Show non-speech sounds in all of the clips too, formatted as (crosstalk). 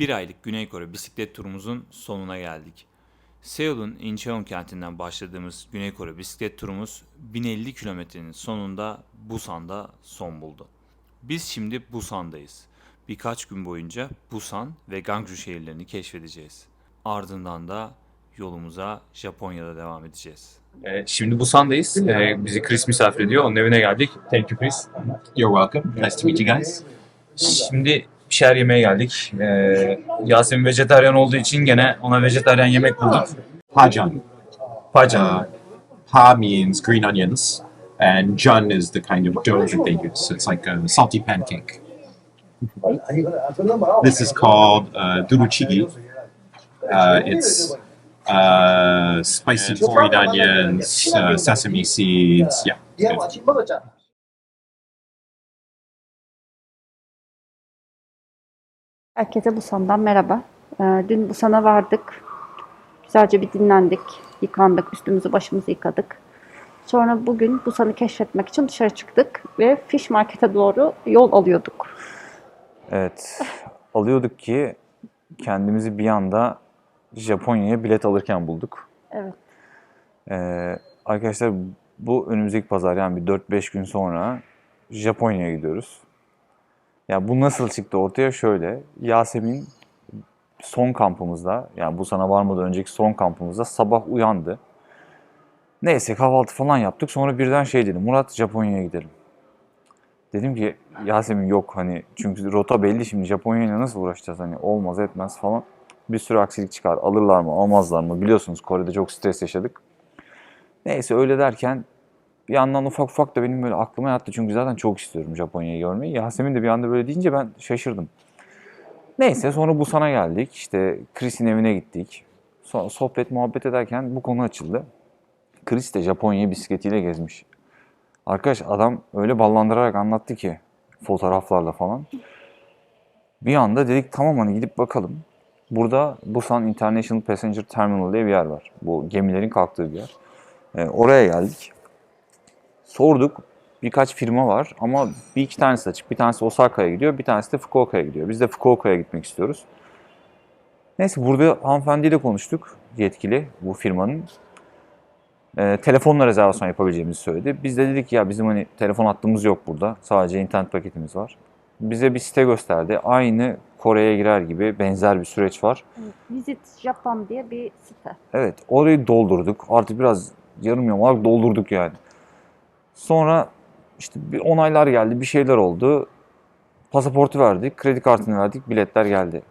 Bir aylık Güney Kore bisiklet turumuzun sonuna geldik. Seul'un Incheon kentinden başladığımız Güney Kore bisiklet turumuz 1050 kilometrenin sonunda Busan'da son buldu. Biz şimdi Busan'dayız. Birkaç gün boyunca Busan ve Gangju şehirlerini keşfedeceğiz. Ardından da yolumuza Japonya'da devam edeceğiz. Ee, şimdi Busan'dayız. Ee, bizi Chris misafir ediyor. Onun evine geldik. Thank you Chris. You're welcome. Nice to meet you guys. Şimdi bir şeyler yemeye geldik. Ee, Yasemin vejetaryen olduğu için gene ona vejetaryen yemek bulduk. Pajan. Pacan. Uh, pa means green onions, and jun is the kind of dough that they use. It's like a salty pancake. This is called uh, duruchigi. Uh, it's uh, spicy green onions, uh, sesame seeds. Yeah. good. Herkese Busan'dan merhaba. Ee, Dün Busan'a vardık. Güzelce bir dinlendik, yıkandık, üstümüzü başımızı yıkadık. Sonra bugün Busan'ı keşfetmek için dışarı çıktık ve Fish Market'e doğru yol alıyorduk. Evet. Alıyorduk ki kendimizi bir anda Japonya'ya bilet alırken bulduk. Evet. Ee, arkadaşlar bu önümüzdeki pazar yani bir 4-5 gün sonra Japonya'ya gidiyoruz. Ya bu nasıl çıktı ortaya? Şöyle. Yasemin son kampımızda yani bu sana varmadan önceki son kampımızda sabah uyandı. Neyse kahvaltı falan yaptık. Sonra birden şey dedi. Murat Japonya'ya gidelim. Dedim ki Yasemin yok hani çünkü rota belli şimdi Japonya'yla nasıl uğraşacağız hani olmaz etmez falan. Bir sürü aksilik çıkar. Alırlar mı almazlar mı biliyorsunuz Kore'de çok stres yaşadık. Neyse öyle derken bir yandan ufak ufak da benim böyle aklıma yattı. Çünkü zaten çok istiyorum Japonya'yı görmeyi. Yasemin de bir anda böyle deyince ben şaşırdım. Neyse sonra Busan'a geldik. İşte Chris'in evine gittik. Sonra sohbet muhabbet ederken bu konu açıldı. Chris de Japonya'yı bisikletiyle gezmiş. Arkadaş adam öyle ballandırarak anlattı ki fotoğraflarla falan. Bir anda dedik tamam hani gidip bakalım. Burada Busan International Passenger Terminal diye bir yer var. Bu gemilerin kalktığı bir yer. Ee, oraya geldik. Sorduk. Birkaç firma var ama bir iki tanesi açık. Bir tanesi Osaka'ya gidiyor, bir tanesi de Fukuoka'ya gidiyor. Biz de Fukuoka'ya gitmek istiyoruz. Neyse burada hanımefendiyle konuştuk. Yetkili bu firmanın. Ee, telefonla rezervasyon yapabileceğimizi söyledi. Biz de dedik ya bizim hani telefon hattımız yok burada. Sadece internet paketimiz var. Bize bir site gösterdi. Aynı Kore'ye girer gibi benzer bir süreç var. Visit Japan diye bir site. Evet, orayı doldurduk. Artık biraz yarım yamalak doldurduk yani. Sonra işte bir onaylar geldi, bir şeyler oldu. Pasaportu verdik, kredi kartını verdik, biletler geldi.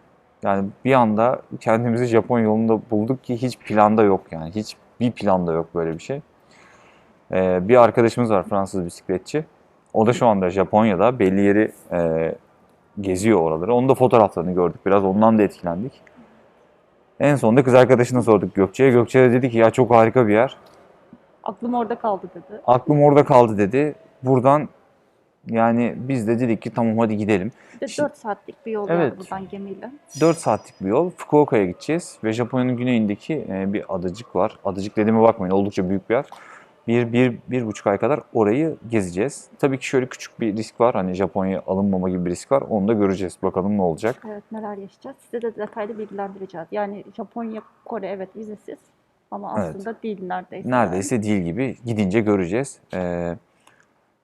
Yani bir anda kendimizi Japon yolunda bulduk ki hiç planda yok yani. Hiç bir planda yok böyle bir şey. Ee, bir arkadaşımız var Fransız bisikletçi. O da şu anda Japonya'da belli yeri e, geziyor oraları. Onun da fotoğraflarını gördük. Biraz ondan da etkilendik. En sonunda kız arkadaşına sorduk Gökçe'ye. Gökçe de dedi ki ya çok harika bir yer. Aklım orada kaldı dedi. Aklım orada kaldı dedi. Buradan yani biz de dedik ki tamam hadi gidelim. Bir de Şimdi- 4 saatlik bir yol Evet. var buradan gemiyle. 4 saatlik bir yol. Fukuoka'ya gideceğiz ve Japonya'nın güneyindeki e, bir adacık var. Adacık dediğime bakmayın oldukça büyük bir yer. Bir, bir, bir buçuk ay kadar orayı gezeceğiz. Tabii ki şöyle küçük bir risk var. Hani Japonya'ya alınmama gibi bir risk var. Onu da göreceğiz. Bakalım ne olacak. Evet neler yaşayacağız. Size de detaylı bilgilendireceğiz. Yani Japonya, Kore evet vizesiz ama Evet. aslında değil neredeyse. Neredeyse değil gibi. Gidince göreceğiz. Ee,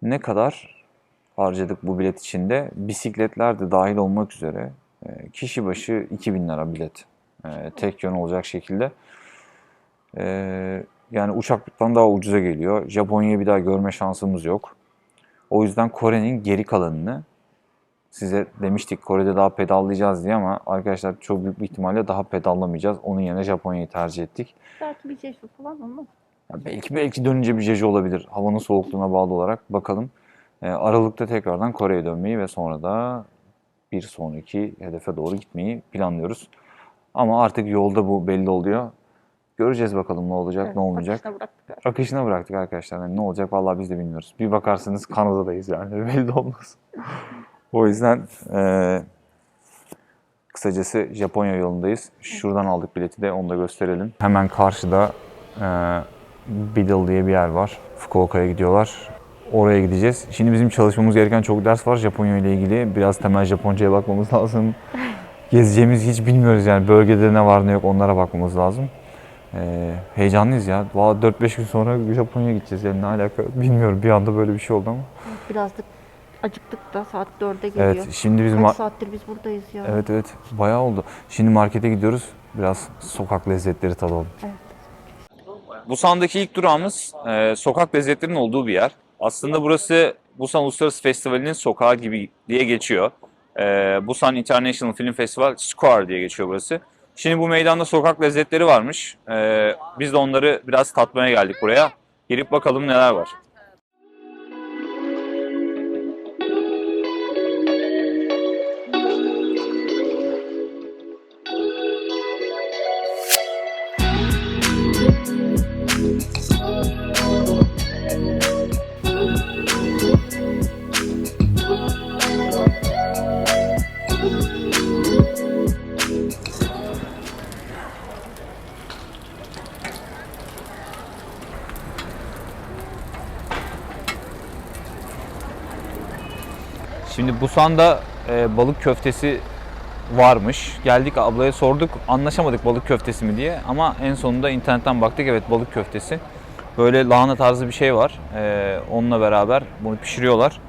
ne kadar harcadık bu bilet içinde? Bisikletler de dahil olmak üzere. e, kişi başı 2000 lira bilet. E, tek yön olacak şekilde. E, yani uçaktan daha ucuza geliyor. Japonya'yı bir daha görme şansımız yok. O yüzden Kore'nin geri kalanını size demiştik Kore'de daha pedallayacağız diye ama arkadaşlar çok büyük bir ihtimalle daha pedallamayacağız. Onun yerine Japonya'yı tercih ettik. Belki bir şey falan ama Ya belki belki dönünce bir jeje olabilir. Havanın soğukluğuna bağlı olarak bakalım. Ee, Aralık'ta tekrardan Kore'ye dönmeyi ve sonra da bir sonraki hedefe doğru gitmeyi planlıyoruz. Ama artık yolda bu belli oluyor. Göreceğiz bakalım ne olacak, evet, ne olmayacak. akışına bıraktık. Akışına bıraktık arkadaşlar. Yani ne olacak vallahi biz de bilmiyoruz. Bir bakarsanız Kanada'dayız yani (laughs) belli olmaz. O yüzden eee, kısacası Japonya yolundayız. Şuradan aldık bileti de onu da gösterelim. Hemen karşıda eee Biddle diye bir yer var. Fukuoka'ya gidiyorlar. Oraya gideceğiz. Şimdi bizim çalışmamız gereken çok ders var Japonya ile ilgili. Biraz temel Japonca'ya bakmamız (laughs) lazım. gezeceğimiz hiç bilmiyoruz yani bölgede ne var ne yok onlara bakmamız lazım. Ee, heyecanlıyız ya. Valla 4-5 gün sonra Japonya'ya gideceğiz yani ne alaka bilmiyorum bir anda böyle bir şey oldu ama. Biraz da acıktık da saat 4'e geliyor. Evet şimdi biz Kaç ma- saattir biz buradayız ya. Evet evet bayağı oldu. Şimdi markete gidiyoruz. Biraz sokak lezzetleri tadalım. Busan'daki ilk durağımız e, sokak lezzetlerinin olduğu bir yer. Aslında burası Busan Uluslararası Festivali'nin sokağı gibi diye geçiyor. E, Busan International Film Festival Square diye geçiyor burası. Şimdi bu meydanda sokak lezzetleri varmış. E, biz de onları biraz tatmaya geldik buraya. Girip bakalım neler var. Şimdi Busan'da e, balık köftesi varmış. Geldik ablaya sorduk. Anlaşamadık balık köftesi mi diye. Ama en sonunda internetten baktık. Evet balık köftesi. Böyle lahana tarzı bir şey var. E, onunla beraber bunu pişiriyorlar.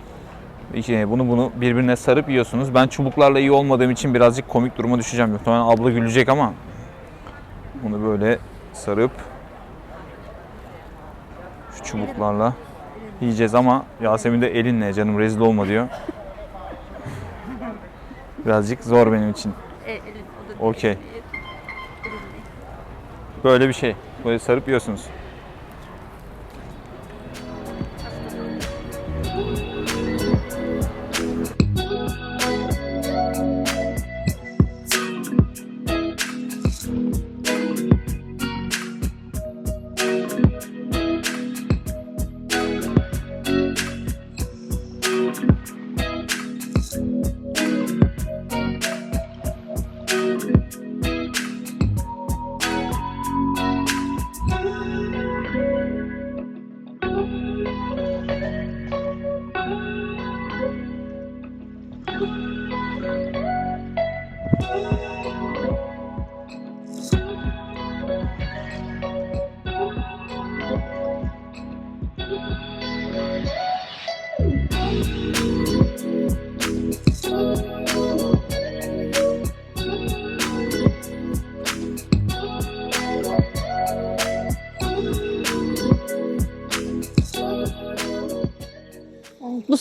İşte bunu bunu birbirine sarıp yiyorsunuz. Ben çubuklarla iyi olmadığım için birazcık komik duruma düşeceğim. Muhtemelen abla gülecek ama bunu böyle sarıp şu çubuklarla yiyeceğiz ama Yasemin de elinle canım rezil olma diyor. Birazcık zor benim için. Okey. Böyle bir şey. Böyle sarıp yiyorsunuz.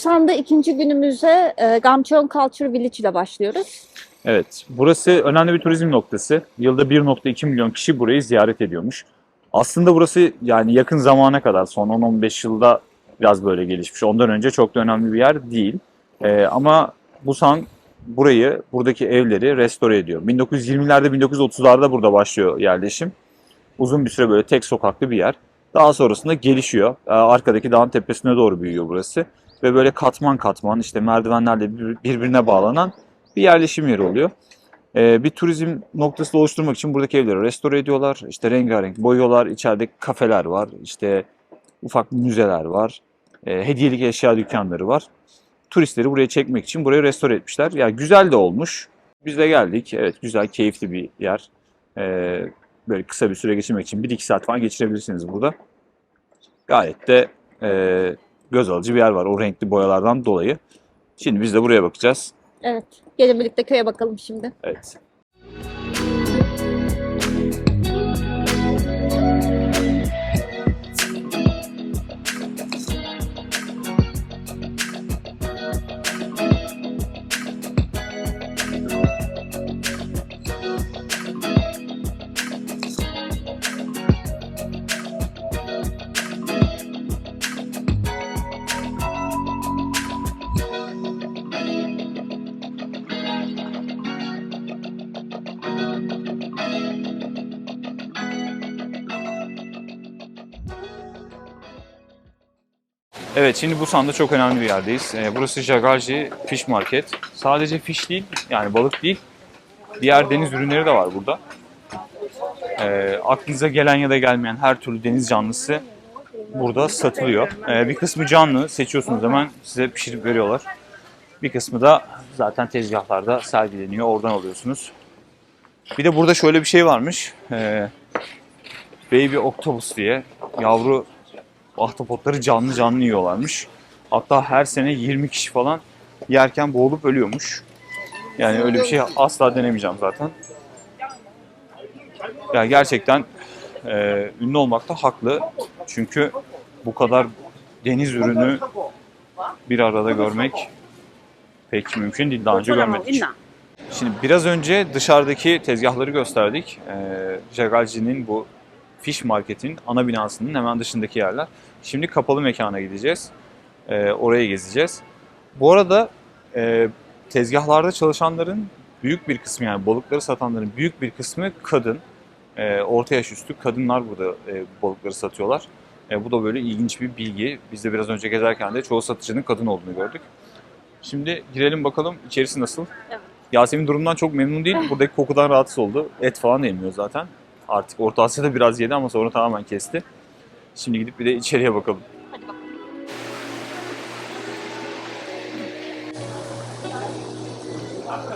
Busan'da ikinci günümüze e, Gamcheon Culture Village ile başlıyoruz. Evet, burası önemli bir turizm noktası. Yılda 1.2 milyon kişi burayı ziyaret ediyormuş. Aslında burası yani yakın zamana kadar, son 10-15 yılda biraz böyle gelişmiş. Ondan önce çok da önemli bir yer değil. Ee, ama Busan burayı, buradaki evleri restore ediyor. 1920'lerde, 1930'larda burada başlıyor yerleşim. Uzun bir süre böyle tek sokaklı bir yer. Daha sonrasında gelişiyor. Ee, arkadaki dağın tepesine doğru büyüyor burası. Ve böyle katman katman işte merdivenlerle bir- birbirine bağlanan bir yerleşim yeri oluyor. Ee, bir turizm noktası oluşturmak için buradaki evleri restore ediyorlar. İşte rengarenk boyuyorlar. İçeride kafeler var. İşte ufak müzeler var. Ee, hediyelik eşya dükkanları var. Turistleri buraya çekmek için burayı restore etmişler. Ya güzel de olmuş. Biz de geldik. Evet güzel, keyifli bir yer. Ee, böyle kısa bir süre geçirmek için 1-2 saat falan geçirebilirsiniz burada. Gayet de e, göz alıcı bir yer var o renkli boyalardan dolayı. Şimdi biz de buraya bakacağız. Evet. Gelin birlikte köye bakalım şimdi. Evet. Evet şimdi Busan'da çok önemli bir yerdeyiz. Ee, burası Jagaji Fish Market. Sadece fish değil yani balık değil. Diğer deniz ürünleri de var burada. Ee, aklınıza gelen ya da gelmeyen her türlü deniz canlısı burada satılıyor. Ee, bir kısmı canlı seçiyorsunuz hemen size pişirip veriyorlar. Bir kısmı da zaten tezgahlarda sergileniyor. Oradan alıyorsunuz. Bir de burada şöyle bir şey varmış. Ee, Baby Octopus diye yavru ahtapotları canlı canlı yiyorlarmış. Hatta her sene 20 kişi falan yerken boğulup ölüyormuş. Yani öyle bir şey asla denemeyeceğim zaten. Ya gerçekten e, ünlü olmakta haklı. Çünkü bu kadar deniz ürünü bir arada görmek pek mümkün değil. Daha önce görmedik. Şimdi biraz önce dışarıdaki tezgahları gösterdik. Ee, Jagalji'nin bu Fish Market'in ana binasının hemen dışındaki yerler. Şimdi kapalı mekana gideceğiz. Ee, oraya gezeceğiz. Bu arada e, tezgahlarda çalışanların büyük bir kısmı yani balıkları satanların büyük bir kısmı kadın. Ee, orta yaş üstü kadınlar burada e, balıkları satıyorlar. E, bu da böyle ilginç bir bilgi. Biz de biraz önce gezerken de çoğu satıcının kadın olduğunu gördük. Şimdi girelim bakalım içerisi nasıl? Yasemin durumdan çok memnun değil. (laughs) Buradaki kokudan rahatsız oldu. Et falan yemiyor zaten. Artık Orta Asya'da biraz yedi ama sonra tamamen kesti. Şimdi gidip bir de içeriye bakalım. Şimdi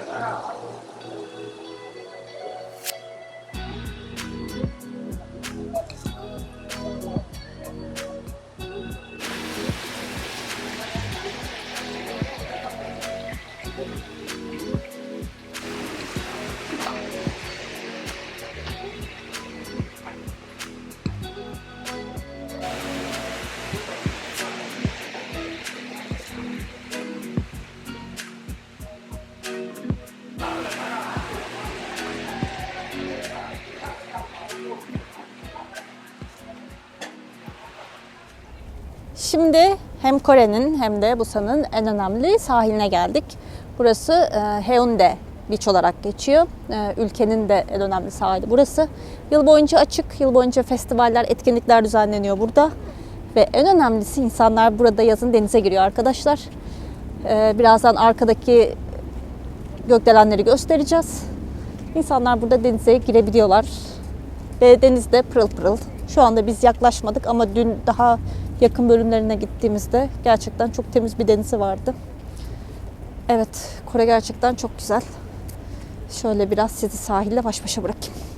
hem Kore'nin hem de Busan'ın en önemli sahiline geldik. Burası e, Haeundae Beach olarak geçiyor. E, ülkenin de en önemli sahili burası. Yıl boyunca açık, yıl boyunca festivaller, etkinlikler düzenleniyor burada. Ve en önemlisi insanlar burada yazın denize giriyor arkadaşlar. E, birazdan arkadaki gökdelenleri göstereceğiz. İnsanlar burada denize girebiliyorlar. Ve denizde pırıl pırıl. Şu anda biz yaklaşmadık ama dün daha yakın bölümlerine gittiğimizde gerçekten çok temiz bir denizi vardı. Evet, Kore gerçekten çok güzel. Şöyle biraz sizi sahille baş başa bırakayım.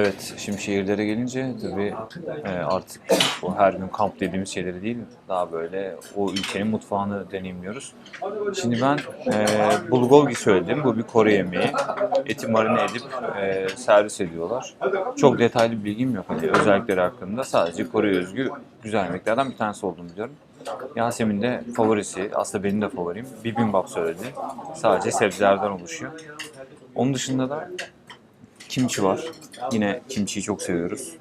Evet, şimdi şehirlere gelince tabii e, artık o her gün kamp dediğimiz şeyleri değil, daha böyle o ülkenin mutfağını deneyimliyoruz. Şimdi ben e, bulgogi söyledim, bu bir Kore yemeği. Eti marine edip e, servis ediyorlar. Çok detaylı bir bilgim yok hani özellikleri hakkında. Sadece Kore özgü güzel yemeklerden bir tanesi olduğunu biliyorum. Yasemin de favorisi, aslında benim de favorim. Bibimbap söyledi. Sadece sebzelerden oluşuyor. Onun dışında da kimchi var. Yine kimchiyi çok seviyoruz.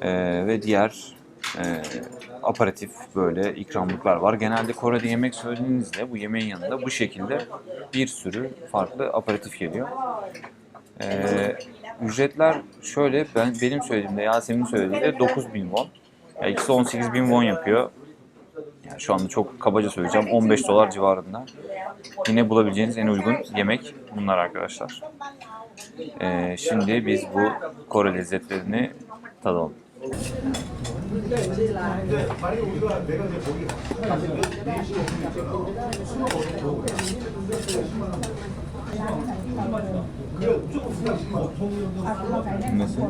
Ee, ve diğer e, aparatif böyle ikramlıklar var. Genelde Kore'de yemek söylediğinizde bu yemeğin yanında bu şekilde bir sürü farklı aparatif geliyor. Ee, ücretler şöyle ben benim söylediğimde Yasemin'in söylediği de 9000 won. Yani ikisi 18 bin won yapıyor. Yani şu anda çok kabaca söyleyeceğim 15 dolar civarında. Yine bulabileceğiniz en uygun yemek bunlar arkadaşlar. Ee, şimdi biz bu Kore lezzetlerini tadalım. Nasıl?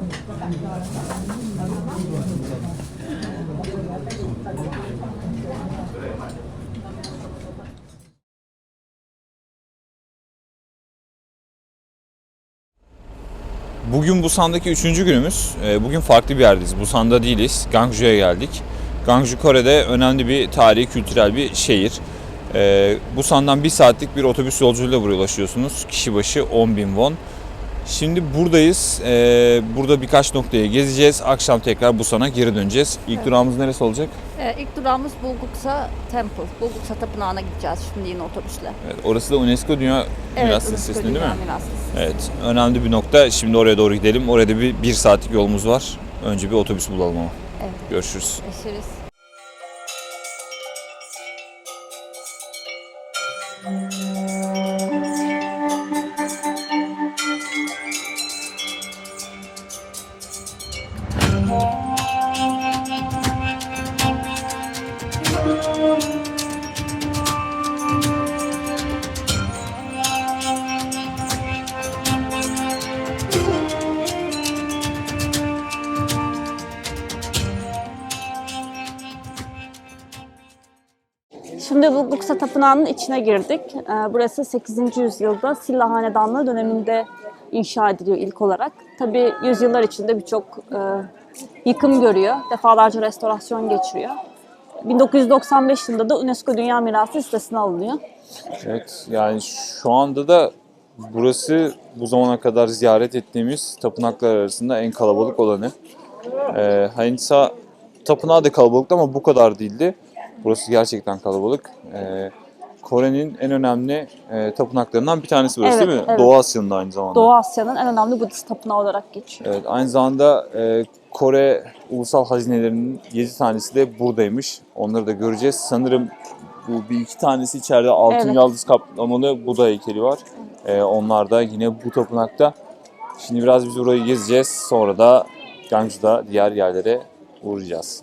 Bugün Busan'daki üçüncü günümüz. Ee, Bugün farklı bir yerdeyiz. Busan'da değiliz. Gangju'ya geldik. Gangju Kore'de önemli bir tarihi, kültürel bir şehir. Ee, Busan'dan bir saatlik bir otobüs yolculuğuyla buraya ulaşıyorsunuz. Kişi başı 10.000 won. Şimdi buradayız. Ee, burada birkaç noktaya gezeceğiz. Akşam tekrar Busan'a geri döneceğiz. İlk durağımız neresi olacak? Ee, ilk durağımız Bulguksa Temple. Bulguksa Tapınağı'na gideceğiz şimdi yine otobüsle. Evet, orası da UNESCO Dünya Miras UNESCO Listesi'nde değil mi? Miras. Evet, önemli bir nokta. Şimdi oraya doğru gidelim. Orada bir, bir saatlik yolumuz var. Önce bir otobüs bulalım ama. Evet. Görüşürüz. Görüşürüz. Bulguksa Tapınağı'nın içine girdik. Ee, Burası 8. yüzyılda Silla Hanedanlığı döneminde inşa ediliyor ilk olarak. Tabii yüzyıllar içinde birçok e, yıkım görüyor. Defalarca restorasyon geçiriyor. 1995 yılında da UNESCO Dünya Mirası listesine alınıyor. Evet, yani şu anda da burası bu zamana kadar ziyaret ettiğimiz tapınaklar arasında en kalabalık olanı. Ee, Hainsa tapınağı da kalabalıktı ama bu kadar değildi. Burası gerçekten kalabalık. Ee, Kore'nin en önemli e, tapınaklarından bir tanesi burası Evet, değil mi? evet. Doğu Asya'nın aynı zamanda. Doğu Asya'nın en önemli Budist tapınağı olarak geçiyor. Evet, aynı zamanda e, Kore ulusal hazinelerinin 7 tanesi de buradaymış. Onları da göreceğiz. Sanırım bu bir iki tanesi içeride altın Evet. yaldız kaplamalı Buda heykeli var. E, onlar da yine bu tapınakta. Şimdi biraz biz burayı gezeceğiz. Sonra da Ganj'da diğer yerlere uğrayacağız.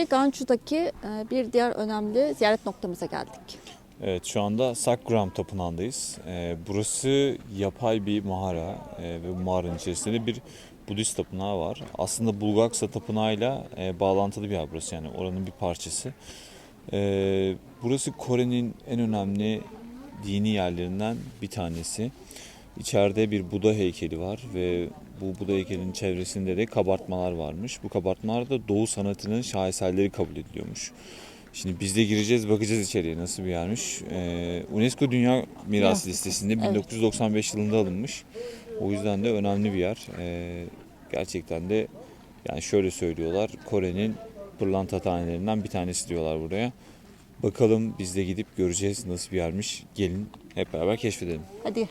Şimdi Ganchu'daki e, bir diğer önemli ziyaret noktamıza geldik. Evet şu anda Sakgram Tapınağı'ndayız. Ee, burası yapay bir mağara ee, ve bu mağaranın içerisinde bir Budist tapınağı var. Aslında Bulgaksa Tapınağı'yla e, bağlantılı bir yer burası yani oranın bir parçası. Burası Kore'nin en önemli dini yerlerinden bir tanesi. İçeride bir Buda heykeli var ve bu Buda heykelinin çevresinde de kabartmalar varmış. Bu kabartmalar da Doğu sanatının şaheserleri kabul ediliyormuş. Şimdi biz de gireceğiz bakacağız içeriye nasıl bir yermiş. Ee, UNESCO Dünya Miras Miras Listesi'nde evet. 1995 yılında alınmış. O yüzden de önemli bir yer. Ee, gerçekten de yani şöyle söylüyorlar Kore'nin pırlanta tanelerinden bir tanesi diyorlar buraya. Bakalım biz de gidip göreceğiz nasıl bir yermiş. Gelin hep beraber keşfedelim. Hadi.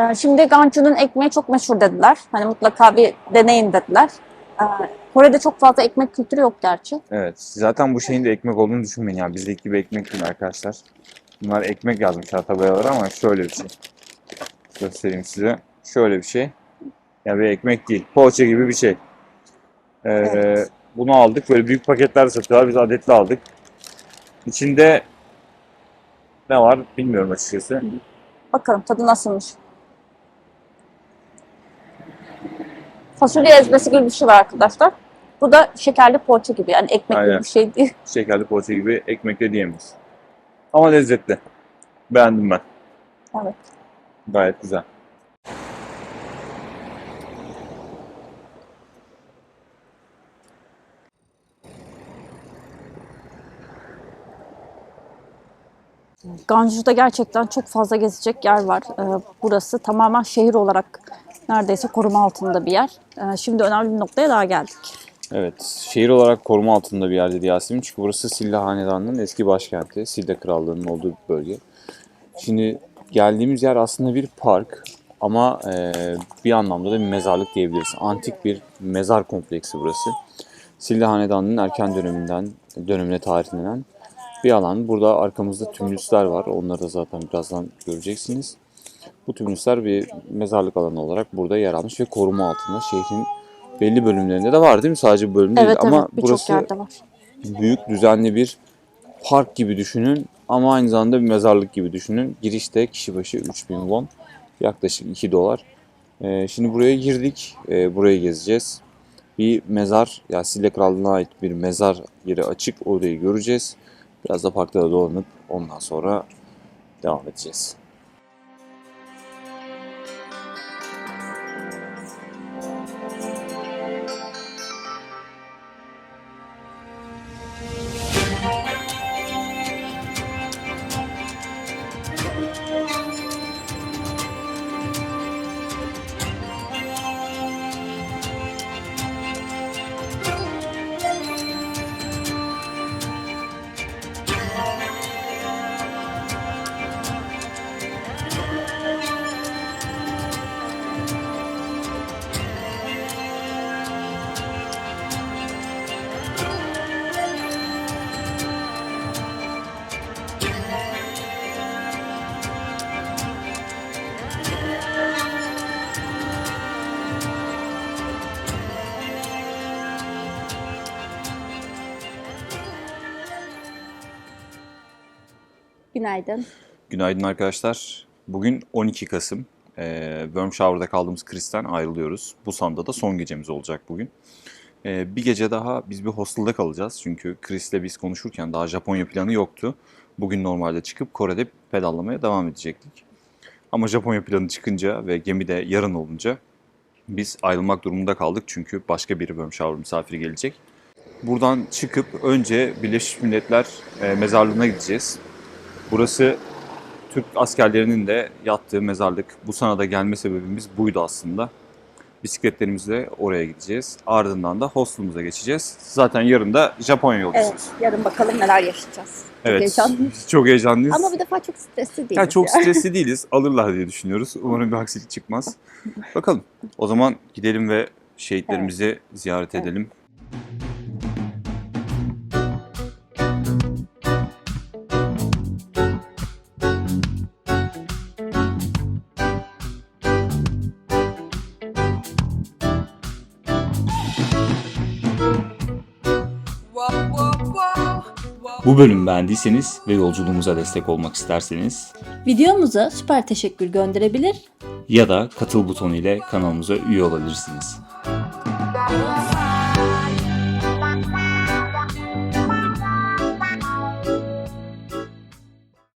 Ee, Şimdi Ganchu'nun ekmeği çok meşhur dediler. Hani mutlaka bir deneyin dediler. Ee, Kore'de çok fazla ekmek kültürü yok gerçi. Evet. Zaten bu şeyin de ekmek olduğunu düşünmeyin ya. Bizdeki gibi ekmek değil arkadaşlar. Bunlar ekmek yazmışlar tabelalara ama şöyle bir şey. Göstereyim size. Şöyle bir şey. Ya bir ekmek değil. Poğaça gibi bir şey. Ee, Evet. Bunu aldık. Böyle büyük paketler satıyorlar. Biz adetli aldık. İçinde ne var bilmiyorum açıkçası. Bakalım tadı nasılmış. Fasulye ezmesi gibi bir şey var arkadaşlar. Bu da şekerli poğaça gibi yani ekmek gibi Aynen. bir şey değil. (laughs) Şekerli poğaça gibi ekmek de diyemeyiz. Ama lezzetli. Beğendim ben. Evet. Gayet güzel. Ganju'da gerçekten çok fazla gezecek yer var. Ee, Burası tamamen şehir olarak neredeyse koruma altında bir yer. Ee, Şimdi önemli bir noktaya daha geldik. Evet, şehir olarak koruma altında bir yer dedi Yasemin. Çünkü burası Silla Hanedanı'nın eski başkenti. Silla Krallığı'nın olduğu bir bölge. Şimdi geldiğimiz yer aslında bir park ama e, bir anlamda da bir mezarlık diyebiliriz. Antik bir mezar kompleksi burası. Sildi Hanedanı'nın erken döneminden, dönemine tarihlenen bir alan. Burada arkamızda tümülüsler var. Onları da zaten birazdan göreceksiniz. Bu tümülüsler bir mezarlık alanı olarak burada yer almış ve koruma altında. Şehrin belli bölümlerinde de var değil mi? Sadece bölüm değil Evet ama evet burası yerde var. büyük düzenli bir park gibi düşünün ama aynı zamanda bir mezarlık gibi düşünün. Girişte kişi başı 3000 won yaklaşık 2 dolar. Ee, şimdi buraya girdik. Ee, burayı gezeceğiz. Bir mezar, ya Sille Krallığı'na ait bir mezar yeri açık. Orayı göreceğiz. Biraz da parkta da dolanıp ondan sonra devam edeceğiz. Günaydın. Günaydın arkadaşlar. Bugün 12 Kasım. Ee, Worm Shower'da kaldığımız Chris'ten ayrılıyoruz. Busan'da da son gecemiz olacak bugün. Ee, bir gece daha biz bir hostelda kalacağız. Çünkü Chris'le biz konuşurken daha Japonya planı yoktu. Bugün normalde çıkıp Kore'de pedallamaya devam edecektik. Ama Japonya planı çıkınca ve gemi de yarın olunca biz ayrılmak durumunda kaldık. Çünkü başka bir Worm Shower misafiri gelecek. Buradan çıkıp önce Birleşmiş Milletler e, mezarlığına gideceğiz. Burası Türk askerlerinin de yattığı mezarlık. Bu sanada gelme sebebimiz buydu aslında. Bisikletlerimizle oraya gideceğiz. Ardından da hostelumuza geçeceğiz. Zaten yarın da Japonya yolcuyuz. Evet, yarın bakalım neler yaşayacağız. Evet, heyecanlıyız. Çok heyecanlıyız. Ama bir defa çok stresli değiliz. Ya çok ya. stresli değiliz. Alırlar diye düşünüyoruz. Umarım bir aksilik çıkmaz. Bakalım. O zaman gidelim ve şehitlerimizi ziyaret Evet. edelim. Bu bölümü beğendiyseniz ve yolculuğumuza destek olmak isterseniz Videomuza süper teşekkür gönderebilir ya da katıl butonu ile kanalımıza üye olabilirsiniz.